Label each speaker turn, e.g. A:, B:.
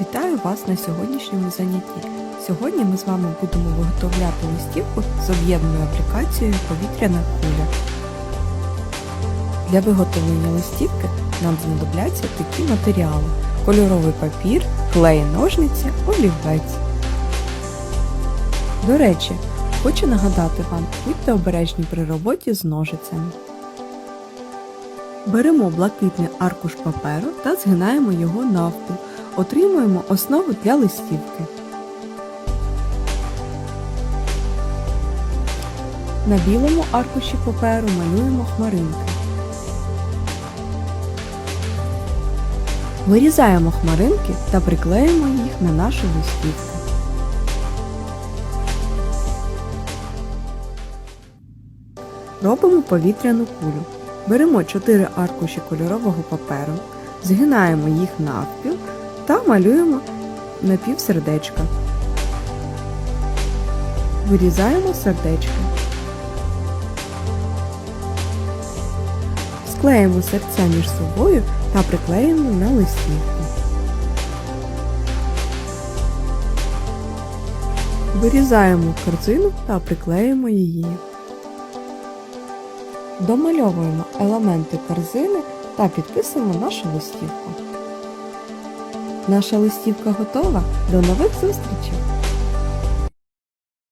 A: Вітаю вас на сьогоднішньому занятті. Сьогодні ми з вами будемо виготовляти листівку з об'єднаною аплікацією повітряна куля. Для виготовлення листівки нам знадобляться такі матеріали: кольоровий папір, клей, ножниці, олівець. До речі, хочу нагадати вам, будьте обережні при роботі з ножицями. Беремо блакитний аркуш паперу та згинаємо його навпіл. Отримуємо основу для листівки. На білому аркуші паперу малюємо хмаринки. Вирізаємо хмаринки та приклеїмо їх на нашу листівку. Робимо повітряну кулю. Беремо 4 аркуші кольорового паперу, згинаємо їх навпіл та малюємо напівсердечка. Вирізаємо сердечко. Склеїмо серця між собою та приклеїмо на листівку. Вирізаємо корзину та приклеїмо її. Домальовуємо елементи корзини та підписуємо нашу листівку. Наша листівка готова. До нових зустрічей!